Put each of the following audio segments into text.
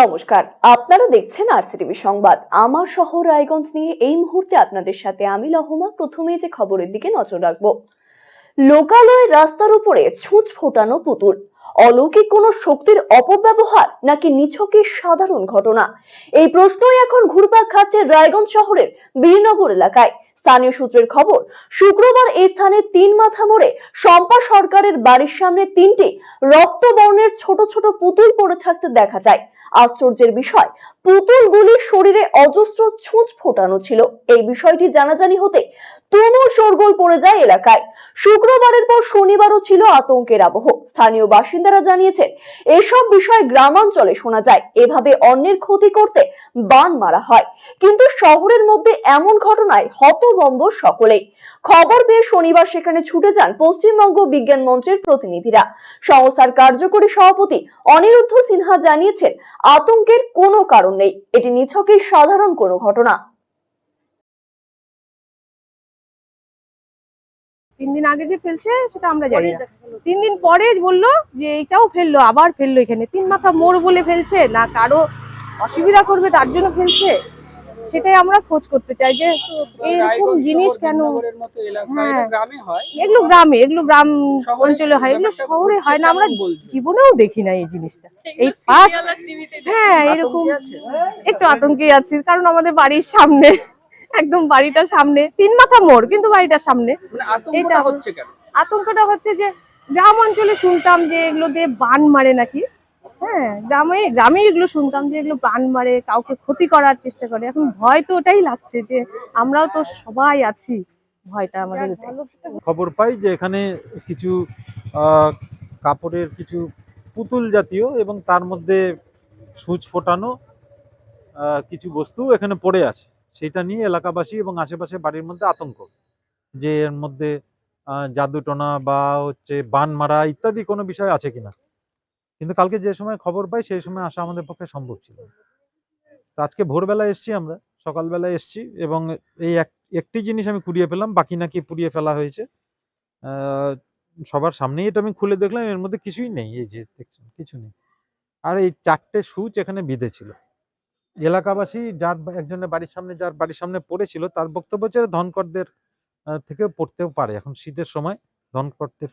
নমস্কার। আপনারা দেখছেন আরসিটিভি সংবাদ। আমার শহর রায়গঞ্জ নিয়ে এই মুহূর্তে আপনাদের সাথে আমি লহমা। প্রথমে যে খবরের দিকে নজর রাখব। লোকালয়ে রাস্তার উপরে ছুঁচ ফোটানো পুতুল। অলৌকিক কোনো শক্তির অপব্যবহার নাকি নিছকের সাধারণ ঘটনা? এই প্রশ্নই এখন ঘুরপাক খাচ্ছে রায়গঞ্জ শহরের বীরনগর এলাকায়। স্থানীয় সূত্রের খবর, শুক্রবার এই স্থানে তিন মাথা মোড়ে শম্পা সরকারের বাড়ির সামনে তিনটি রক্তবর্ণের ছোট ছোট পুতুল পড়ে থাকতে দেখা যায়। আশ্চর্যের বিষয় পুতুলগুলির শরীরে অজস্র ছুঁচ ফোটানো ছিল। এই বিষয়টি জানাজানি হতে তুমুল শোরগোল পড়ে যায় এলাকায়। শুক্রবারের পর শনিবারও ছিল আতঙ্কের আবহ। স্থানীয় বাসিন্দারা জানিয়েছেন, এসব বিষয় গ্রামাঞ্চলে শোনা যায়। এভাবে অন্যের ক্ষতি করতে বান মারা হয়। কিন্তু শহরের মধ্যে এমন ঘটনায় হতবম্ব সকলেই। খবর পেয়ে শনিবার সেখানে ছুটে যান পশ্চিমবঙ্গ বিজ্ঞান মঞ্চের প্রতিনিধিরা। সংস্থার কার্যকরী সভাপতি অনিরুদ্ধ সিনহা জানিয়েছেন, আতঙ্কের কোনো কারণ নেই। এটি নিছকই সাধারণ কোনো ঘটনা। তিন দিন আগে যে ফেলছে, সেটা আমরা জানি না। তিন দিন পরে বলল যে, এইটাও ফেলল, আবার ফেলল এখানে। তিন মাথা মোড় বলে ফেলছে। না কারও অসুবিধা করবে, তার জন্য ফেলছে। সেটাই আমরা খোঁজ করতে চাই যে এরকম জিনিস কেন হ্যাঁ। এগুলো গ্রামে এগুলো গ্রাম অঞ্চলে হয় এগুলো শহরে হয় না। আমরা জীবনেও দেখি না এই জিনিসটা। এই ফার্স্ট হ্যাঁ এরকম একটু আতঙ্কে আছি কারণ আমাদের বাড়ির সামনে একদম বাড়িটার সামনে তিন মাথা মোড় কিন্তু বাড়িটার সামনে। মানে এটা- হচ্ছে কেন? আতঙ্কটা হচ্ছে যে গ্রাম অঞ্চলে শুনতাম যে এগুলো দিয়ে বান মারে নাকি। হ্যাঁ গ্রামে গ্রামে এগুলো শুনতাম যে এগুলো বান মারে কাউকে ক্ষতি করার চেষ্টা করে। এখন ভয় তো ওটাই লাগছে যে আমরাও তো সবাই আছি ভয়টা আমাদের খবর পাই যে এখানে কিছু কাপড়ের কিছু পুতুল জাতীয় এবং তার মধ্যে সূচ ফোটানো কিছু বস্তু এখানে পড়ে আছে। সেটা নিয়ে এলাকাবাসী এবং আশেপাশে বাড়ির মধ্যে আতঙ্ক। যে এর মধ্যে জাদুটোনা বা হচ্ছে বান মারা ইত্যাদি কোনো বিষয় আছে কিনা। কিন্তু কালকে যে সময় খবর পাই, সেই সময় আসা আমাদের পক্ষে সম্ভব ছিল তো আজকে ভোরবেলা এসছি আমরা, সকালবেলা এসছি এবং এই এক, একটি জিনিস আমি কুড়িয়ে পেলাম, বাকি নাকি পুড়িয়ে ফেলা হয়েছে। সবার সামনেই এটা আমি খুলে দেখলাম, এর মধ্যে কিছুই নেই, এই যে দেখছেন, কিছু নেই। আর এই চারটে সুচ এখানে বিঁধে ছিল। এলাকাবাসী যার একজনের বাড়ির সামনে, যার বাড়ির সামনে পড়েছিল, তার বক্তব্য হচ্ছে ধনকরদের থেকেও পড়তেও পারে। এখন শীতের সময় ধনকরদের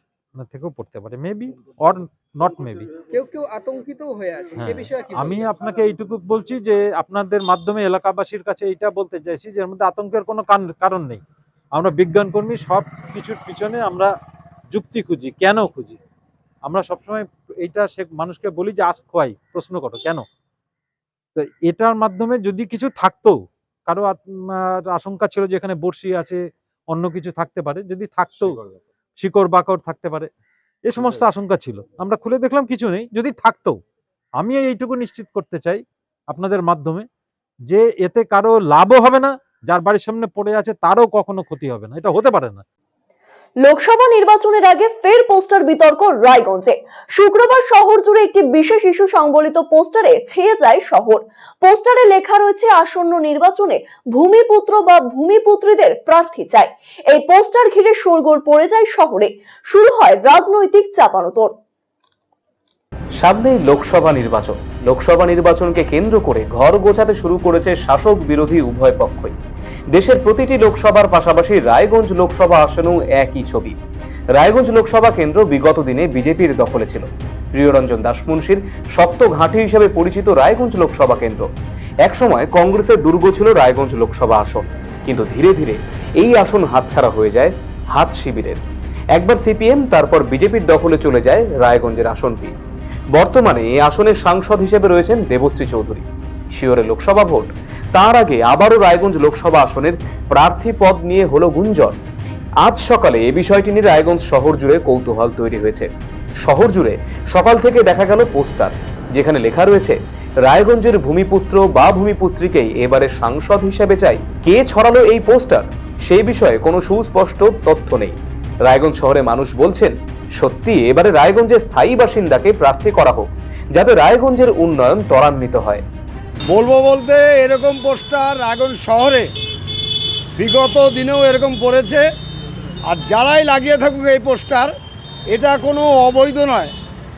থেকেও পড়তে পারে। মেবি অর নট মেবি কেউ কেউ আতঙ্কিত হয়ে আছে সে হ্যাঁ, বিষয়ে আমি আপনাকে এইটুকু বলছি যে আপনাদের মাধ্যমে এলাকাবাসীর কাছে এইটা বলতে চাইছি যে এর মধ্যে আতঙ্কের কোনো কারণ নেই। আমরা বিজ্ঞান কর্মী সব কিছুর পিছনে আমরা যুক্তি খুঁজি কেন খুঁজি? আমরা সবসময় এইটা সে মানুষকে বলি যে আস খোয়াই প্রশ্ন করো কেন? তো এটার মাধ্যমে যদি কিছু থাকতো কারও আশঙ্কা ছিল যে এখানে বড়শি আছে অন্য কিছু থাকতে পারে যদি থাকতো শিকড় বাকড় থাকতে পারে। এ সমস্ত আশঙ্কা ছিল। আমরা খুলে দেখলাম কিছু নেই। যদি থাকতো আমি এইটুকু নিশ্চিত করতে চাই আপনাদের মাধ্যমে যে এতে কারও লাভও হবে না যার বাড়ির সামনে পড়ে আছে তারও কখনো ক্ষতি হবে না। এটা হতে পারে না। লোকসভা নির্বাচনের আগে ফের পোস্টার বিতর্ক রায়গঞ্জে। শুক্রবার শহর জুড়ে একটি বিশেষ ইস্যু সংবলিত পোস্টারে ছেয়ে যায় শহর। পোস্টারে লেখা রয়েছে, আসন্ন নির্বাচনে ভূমিপুত্র বা ভূমিপুত্রীদের প্রার্থী চাই। এই পোস্টার ঘিরে শোরগোল পড়ে যায় শহরে। শুরু হয় রাজনৈতিক চাপানোতর সামনেই লোকসভা নির্বাচন। লোকসভা নির্বাচনকে কেন্দ্র করে ঘর গোছাতে শুরু করেছে শাসক বিরোধী উভয় পক্ষই। দেশের প্রতিটি লোকসভার পাশাপাশি রায়গঞ্জ লোকসভা আসনেও একই ছবি। রায়গঞ্জ লোকসভা কেন্দ্র বিগত দিনে বিজেপির দখলে ছিল। প্রিয়রঞ্জন দাসমুন্সির শক্ত ঘাঁটি হিসেবে পরিচিত রায়গঞ্জ লোকসভা কেন্দ্র। একসময় কংগ্রেসের দুর্গ ছিল রায়গঞ্জ লোকসভা আসন। কিন্তু ধীরে ধীরে এই আসন হাতছাড়া হয়ে যায় হাত শিবিরের। একবার সিপিএম, তারপর বিজেপির দখলে চলে যায় রায়গঞ্জের আসনটি। বর্তমানে এই আসনের সাংসদ হিসেবে রয়েছেন দেবশ্রী চৌধুরী। শিওরে লোকসভা ভোট। তার আগে আবারও রায়গঞ্জ লোকসভা আসনের প্রার্থী পদ নিয়ে হলো গুঞ্জন। আজ সকালে এ বিষয়টি নিয়ে রায়গঞ্জ শহর জুড়ে কৌতূহল তৈরি হয়েছে। শহর জুড়ে সকাল থেকে দেখা গেল পোস্টার, যেখানে লেখা রয়েছে, রায়গঞ্জের ভূমিপুত্র বা ভূমিপুত্রীকেই এবারে সাংসদ হিসেবে চাই। কে ছড়ালো এই পোস্টার? সেই বিষয়ে কোনো সুস্পষ্ট তথ্য নেই। রায়গঞ্জ শহরে মানুষ বলছেন, সত্যি, এবারে রায়গঞ্জের স্থায়ী বাসিন্দাকে প্রার্থী করা হোক, যাতে রায়গঞ্জের উন্নয়ন ত্বরান্বিত হয়। বলব বলতে এরকম পোস্টার রায়গঞ্জ শহরে বিগত দিনেও এরকম পড়েছে। আর যারাই লাগিয়ে থাকুক এই পোস্টার, এটা কোনো অবৈধ নয়।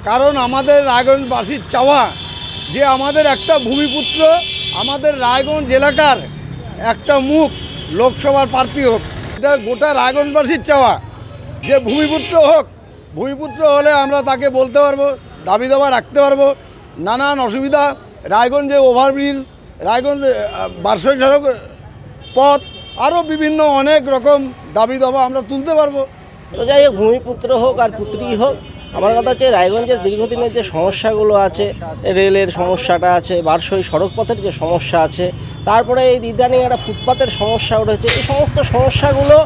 কারণ আমাদের রায়গঞ্জবাসীর চাওয়া যে আমাদের একটা ভূমিপুত্র, আমাদের রায়গঞ্জ এলাকার একটা মুখ লোকসভার প্রার্থী হোক। এটা গোটা রায়গঞ্জবাসীর চাওয়া। যে ভূমিপুত্র হোক, ভূমিপুত্র হলে আমরা তাকে বলতে পারব, দাবি দাবা রাখতে পারব। নানান অসুবিধা, রায়গঞ্জে ওভারব্রিজ, রায়গঞ্জ বার্ষিক সড়ক পথ আরও বিভিন্ন অনেক রকম দাবি দাবা আমরা তুলতে পারব। তো যাই হোক, ভূমিপুত্র হোক আর পুত্রী হোক, আমার কথা হচ্ছে রায়গঞ্জের দীর্ঘদিনের যে সমস্যাগুলো আছে, রেলের সমস্যাটা আছে বারসই সড়কপথের যে সমস্যা আছে, তারপরে এই ইদানিং একটা ফুটপাতের সমস্যা উঠেছে, এই সমস্ত সমস্যাগুলো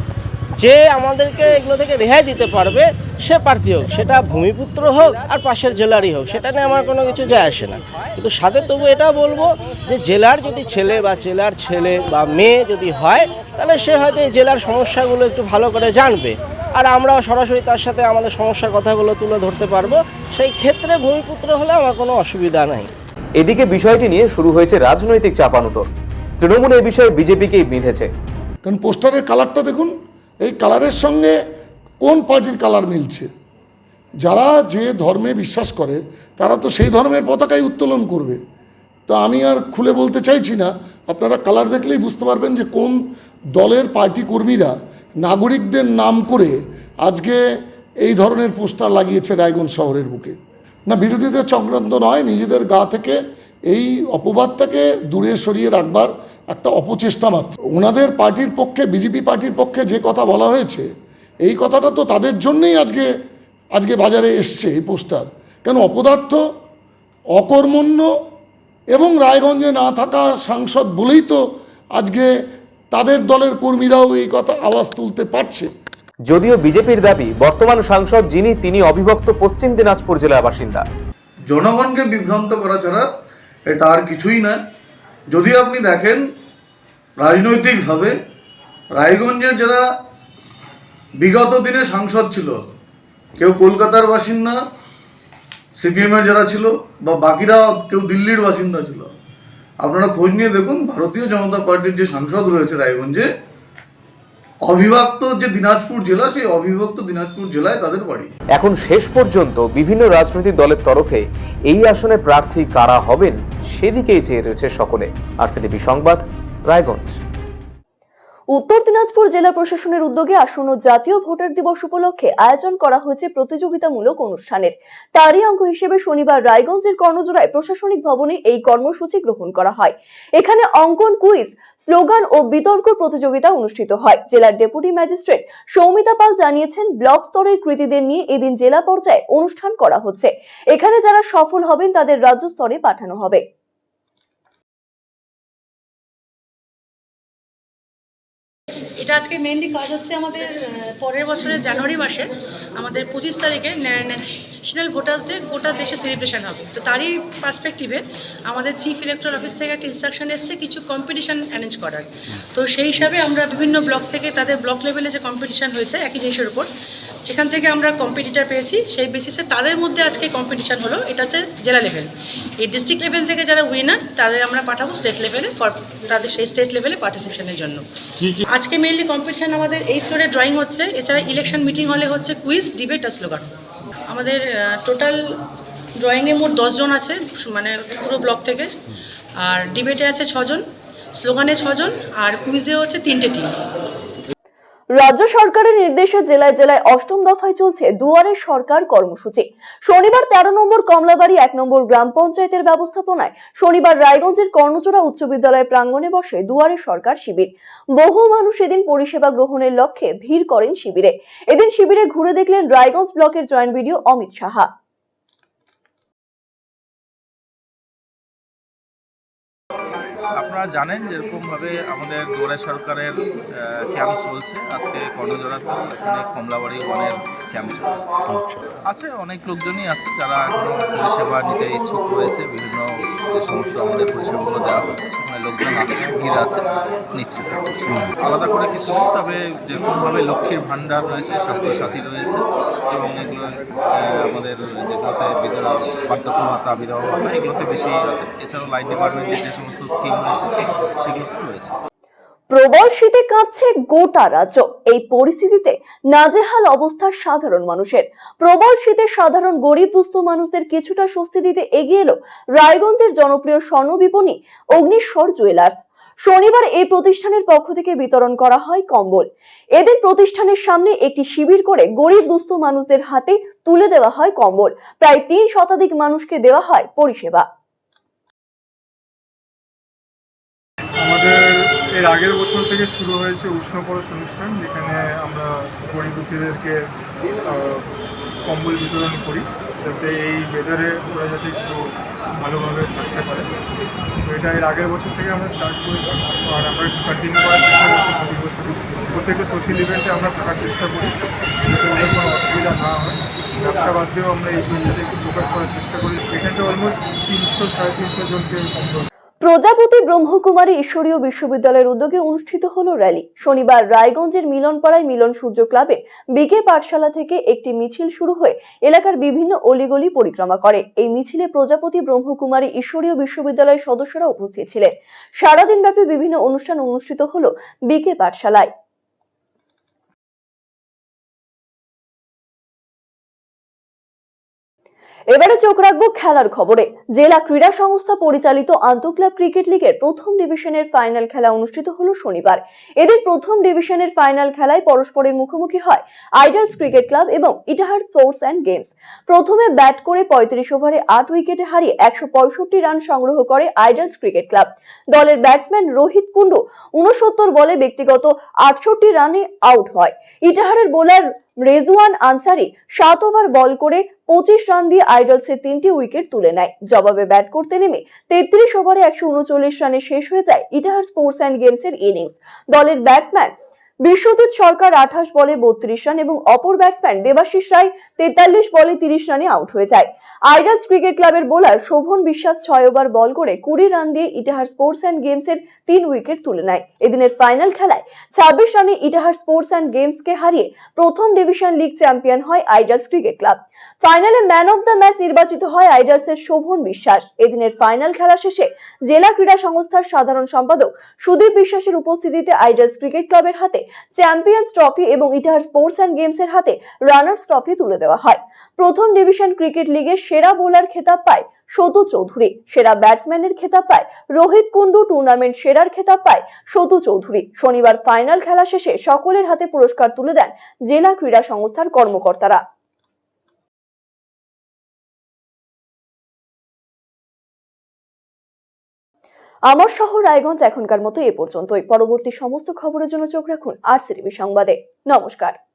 যে আমাদেরকে এগুলো থেকে রেহাই দিতে পারবে সে প্রার্থী হোক সেটা ভূমিপুত্র হোক আর পাশের জেলারই হোক সেটা নিয়ে আমার কোনো কিছু যায় আসে না। কিন্তু সাথে তবু এটা বলব যে জেলার যদি ছেলে বা জেলার ছেলে বা মেয়ে যদি হয় তাহলে সে হয়তো এই জেলার সমস্যাগুলো একটু ভালো করে জানবে। আর আমরাও সরাসরি তার সাথে আমাদের সমস্যার কথাগুলো তুলে ধরতে পারব। সেই ক্ষেত্রে ভূমিপুত্র হলে আমার কোনো অসুবিধা নাই। এদিকে বিষয়টি নিয়ে শুরু হয়েছে রাজনৈতিক চাপানুতর। তৃণমূল এই বিষয়ে বিজেপিকেই বিঁধেছে? কারণ পোস্টারের কালারটা দেখুন এই কালারের সঙ্গে কোন পার্টির কালার মিলছে? যারা যে ধর্মে বিশ্বাস করে, তারা তো সেই ধর্মের পতাকাই উত্তোলন করবে। তো আমি আর খুলে বলতে চাইছি না, আপনারা কালার দেখলেই বুঝতে পারবেন যে কোন দলের পার্টি কর্মীরা নাগরিকদের নাম করে আজকে এই ধরনের পোস্টার লাগিয়েছে রায়গঞ্জ শহরের বুকে। না, বিরোধীদের চক্রান্ত নয়, নিজেদের গা থেকে এই অপবাদটাকে দূরে সরিয়ে রাখবার একটা অপচেষ্টা মাত্র। ওনাদের পার্টির পক্ষে বিজেপি পার্টির পক্ষে যে কথা বলা হয়েছে এই কথাটা তো তাদের জন্যেই আজকে আজকে বাজারে এসছে এই পোস্টার। কেন অপদার্থ অকর্মণ্য এবং রায়গঞ্জে না থাকা সাংসদ বলেই তো আজকে তাদের দলের কর্মীরাও এই কথা আওয়াজ তুলতে পারছে। যদিও বিজেপির দাবি বর্তমান সাংসদ যিনি তিনি অবিভক্ত পশ্চিম দিনাজপুর জেলার বাসিন্দা। জনগণকে বিভ্রান্ত করা ছাড়া এটা আর কিছুই না যদি আপনি দেখেন রাজনৈতিকভাবে রায়গঞ্জের যারা বিগত দিনে সাংসদ ছিল, কেউ কলকাতার বাসিন্দা, সিপিএমের যারা ছিল, বা বাকিরা কেউ দিল্লির বাসিন্দা ছিল। আপনারা খোঁজ নিয়ে দেখুন, ভারতীয় জনতা পার্টির যে সাংসদ রয়েছে রায়গঞ্জে, অবিভক্ত যে দিনাজপুর জেলা, সেই অবিভক্ত দিনাজপুর জেলায় তাদের বাড়ি। এখন শেষ পর্যন্ত বিভিন্ন রাজনৈতিক দলের তরফে এই আসনে প্রার্থী কারা হবেন, সেদিকেই চেয়ে রয়েছে সকলে। আরসিটিভি সংবাদ রায়গঞ্জ। উত্তর দিনাজপুর জেলা প্রশাসনের উদ্যোগে আসন্ন জাতীয় ভোটার দিবস উপলক্ষে আয়োজন করা হয়েছে প্রতিযোগিতামূলক অনুষ্ঠানের। তারই অঙ্গ হিসেবে শনিবার রায়গঞ্জের কর্ণজোড়ায় প্রশাসনিক ভবনে এই কর্মসূচি গ্রহণ করা হয়। এখানে অঙ্কন কুইজ, স্লোগান ও বিতর্ক প্রতিযোগিতা অনুষ্ঠিত হয়। জেলার ডেপুটি ম্যাজিস্ট্রেট সৌমিতা পাল জানিয়েছেন, ব্লক স্তরের কৃতীদের নিয়ে এদিন জেলা পর্যায়ে অনুষ্ঠান করা হচ্ছে। এখানে যারা সফল হবেন, তাদের রাজ্য স্তরে পাঠানো হবে। এটা আজকে মেনলি কাজ হচ্ছে আমাদের পরের বছরের জানুয়ারি মাসে আমাদের পঁচিশ তারিখে ন্যাশনাল ভোটার্স ডে গোটা দেশে সেলিব্রেশন হবে। তো তারই পার্সপেক্টিভে আমাদের চিফ ইলেকট্রাল অফিস থেকে একটা ইনস্ট্রাকশন এসছে কিছু কম্পিটিশান অ্যারেঞ্জ করার। তো সেই হিসাবে আমরা বিভিন্ন ব্লক থেকে তাদের ব্লক লেভেলে যে কম্পিটিশান হয়েছে, একই জিনিসের উপর যেখান থেকে আমরা কম্পিটিটার পেয়েছি সেই বেসিসে তাদের মধ্যে আজকে কম্পিটিশান হলো এটা হচ্ছে জেলা লেভেল এই ডিস্ট্রিক্ট লেভেল থেকে যারা উইনার তাদের আমরা পাঠাবো স্টেট লেভেলে ফর তাদের সেই স্টেট লেভেলে পার্টিসিপেশনের জন্য। আজকে মেইনলি কম্পিটিশান আমাদের এই ফ্লোরে ড্রয়িং হচ্ছে এছাড়া ইলেকশন মিটিং হলে হচ্ছে কুইজ ডিবেট আর স্লোগান আমাদের টোটাল ড্রয়িংয়ে মোট দশজন আছে মানে পুরো ব্লক থেকে। আর ডিবেটে আছে ছজন স্লোগানে ছজন আর কুইজে হচ্ছে তিনটে টিম রাজ্য সরকারের নির্দেশে জেলায় জেলায় অষ্টম দফায় চলছে দুয়ারে সরকার কর্মসূচি। শনিবার তেরো নম্বর কমলাবাড়ি এক নম্বর গ্রাম পঞ্চায়েতের ব্যবস্থাপনায় শনিবার রায়গঞ্জের কর্ণচূড়া উচ্চ বিদ্যালয় প্রাঙ্গণে বসে দুয়ারে সরকার শিবির। বহু মানুষ এদিন পরিষেবা গ্রহণের লক্ষ্যে ভিড় করেন শিবিরে। এদিন শিবিরে ঘুরে দেখলেন রায়গঞ্জ ব্লকের জয়েন্ট বিডিও অমিত সাহা। আপনারা জানেন যেরকমভাবে আমাদের দুয়ারে সরকারের ক্যাম্প চলছে। আজকে কর্ণজোড়াতে এখানে কমলাবাড়ি ওয়ানের ক্যাম্প চলছে। আছে অনেক লোকজনই আছে যারা এখনও পরিষেবা নিতে ইচ্ছুক রয়েছে বিভিন্ন যে সমস্ত আমাদের পরিষেবাগুলো দেওয়া হচ্ছে, সেখানে লোকজন আছে, ভিড় আছে নিচ্ছে আলাদা করে কিছু নেই তবে কোনোভাবে লক্ষ্মীর ভাণ্ডার রয়েছে, স্বাস্থ্যসাথী রয়েছে, এবং এগুলো আমাদের যেগুলোতে বিধবা বার্ধক্য ভাতা বিধবা ভাতা, এগুলোতে বেশি আছে। এছাড়াও লাইন ডিপার্টমেন্টের যে সমস্ত স্কিম রয়েছে সেগুলোতে রয়েছে। প্রবল শীতে কাঁপছে গোটা রাজ্য। এই পরিস্থিতিতে নাজেহাল অবস্থা সাধারণ মানুষের। প্রবল শীতে সাধারণ গরিব দুস্থ মানুষদের কিছুটা স্বস্তি দিতে এগিয়ে এলো রায়গঞ্জের জনপ্রিয় স্বর্ণ বিপণী অগ্নিশ্বর জুয়েলার্স। শনিবার এই প্রতিষ্ঠানের পক্ষ থেকে বিতরণ করা হয় কম্বল। এদের প্রতিষ্ঠানের সামনে একটি শিবির করে গরিব দুস্থ মানুষদের হাতে তুলে দেওয়া হয় কম্বল। প্রায় তিন শতাধিক মানুষকে দেওয়া হয় পরিষেবা। এর আগের বছর থেকে শুরু হয়েছে উষ্ণ পরশ অনুষ্ঠান, যেখানে আমরা গরিব দুঃখীদেরকে কম্বল বিতরণ করি, যাতে এই ওয়েদারে ওরা যাতে একটু ভালোভাবে থাকতে পারে। তো এটা এর আগের বছর থেকে আমরা স্টার্ট করেছি, আর আমরা একটু কন্টিনিউ করার চেষ্টা করছি প্রতি বছরই। প্রত্যেকটা সোশ্যাল ইভেন্টে আমরা থাকার চেষ্টা করি, যাতে ওদের কোনো অসুবিধা না হয়। ব্যবসা বাদ দিয়েও আমরা এই জিনিসটাতে একটু ফোকাস করার চেষ্টা করি। এখানটা অলমোস্ট তিনশো, সাড়ে তিনশো জনকে কম্বল প্রজাপতি ব্রহ্মকুমারী ঈশ্বরীয় বিশ্ববিদ্যালয়ের উদ্যোগে অনুষ্ঠিত হলো র্যালি। শনিবার রায়গঞ্জের মিলনপাড়ায় মিলন সূর্য ক্লাবে বিকে পাঠশালা থেকে একটি মিছিল শুরু হয়ে এলাকার বিভিন্ন অলিগলি পরিক্রমা করে। এই মিছিলে প্রজাপতি ব্রহ্মকুমারী ঈশ্বরীয় বিশ্ববিদ্যালয়ের সদস্যরা উপস্থিত ছিলেন। সারাদিন ব্যাপী বিভিন্ন অনুষ্ঠান অনুষ্ঠিত হলো বিকে পাঠশালায়। এবারে চোখ রাখব খেলার খবরে। জেলা ক্রীড়া সংস্থা পরিচালিত আন্তঃক্লাব ক্রিকেট লিগের প্রথম ডিভিশনের ফাইনাল খেলা অনুষ্ঠিত হলো শনিবার। এদের প্রথম ডিভিশনের ফাইনাল খেলায় পরস্পরের মুখোমুখি হয় আইডলস ক্রিকেট ক্লাব এবং ইটাহার স্পোর্টস অ্যান্ড গেমস। প্রথমে ব্যাট করে পঁয়ত্রিশ ওভারে আট উইকেটে হারিয়ে একশো পঁয়ষট্টি রান সংগ্রহ করে আইডলস ক্রিকেট ক্লাব। দলের ব্যাটসম্যান রোহিত কুন্ডু উনসত্তর বলে ব্যক্তিগত আটষট্টি রানে আউট হয়। ইটাহারের বোলার রেজওয়ান আনসারি সাত ওভার বল করে পঁচিশ রান দিয়ে আইডলসের তিনটি উইকেট তুলে নেয়। জবাবে ব্যাট করতে নেমে তেত্রিশ ওভারে একশো উনচল্লিশ রানে শেষ হয়ে যায় ইটাহার স্পোর্টস অ্যান্ড গেমসের ইনিংস। দলের ব্যাটসম্যান বিশ্বজিৎ সরকার আঠাশ বলে বত্রিশ রান এবং অপর ব্যাটসম্যান দেবাশিস রায় তেতাল্লিশ বলে তিরিশ রানে আউট হয়ে যায়। আইডলস ক্রিকেট ক্লাবের বোলার শোভন বিশ্বাস ছয় ওভার বল করে কুড়ি রান দিয়ে ইটাহার স্পোর্টস অ্যান্ড গেমস এর তিন উইকেট তুলে নেয়। এদিনের ফাইনাল খেলায় ছাব্বিশ রানে ইটাহার স্পোর্টস অ্যান্ড গেমস কে হারিয়ে প্রথম ডিভিশন লিগ চ্যাম্পিয়ন হয় আইডলস ক্রিকেট ক্লাব। ফাইনালে ম্যান অফ দ্য ম্যাচ নির্বাচিত হয় আইডলস এর শোভন বিশ্বাস। এদিনের ফাইনাল খেলা শেষে জেলা ক্রীড়া সংস্থার সাধারণ সম্পাদক সুদীপ বিশ্বাসের উপস্থিতিতে আইডালস ক্রিকেট ক্লাবের হাতে চ্যাম্পিয়ন্স ট্রফি এবং ইটাহার স্পোর্টস অ্যান্ড গেমস এর হাতে রানার্স ট্রফি তুলে দেওয়া হয়। প্রথম ডিভিশন ক্রিকেট লিগে সেরা বোলার খেতাব পায় সতু চৌধুরী। সেরা ব্যাটসম্যানের খেতাব পায় রোহিত কুন্ডু টুর্নামেন্ট সেরার খেতাব পায় সতু চৌধুরী। শনিবার ফাইনাল খেলা শেষে সকলের হাতে পুরস্কার তুলে দেন জেলা ক্রীড়া সংস্থার কর্মকর্তারা। আমার শহর রায়গঞ্জ এখনকার মতো এ পর্যন্তই। পরবর্তী সমস্ত খবরের জন্য চোখ রাখুন আর সিটিভি সংবাদে। নমস্কার।